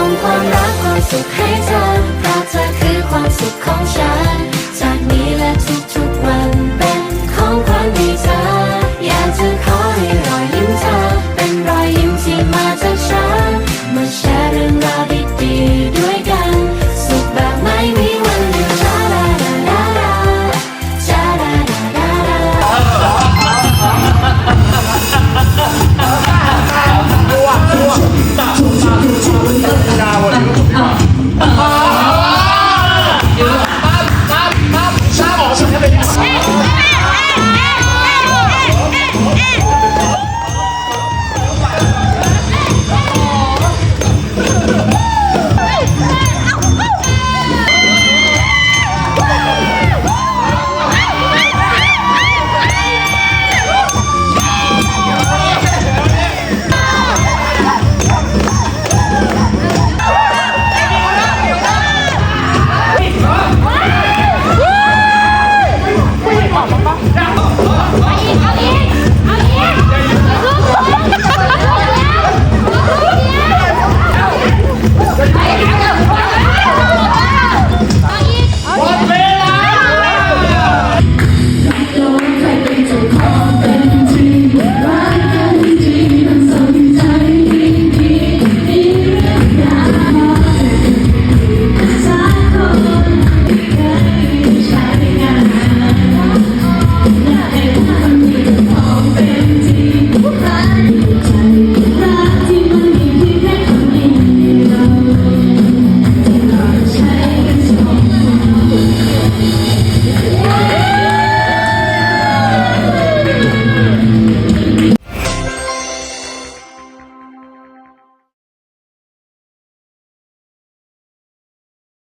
ส่งความรักความสุขให้เธอเพราะเธอคือความสุขของฉัน 啊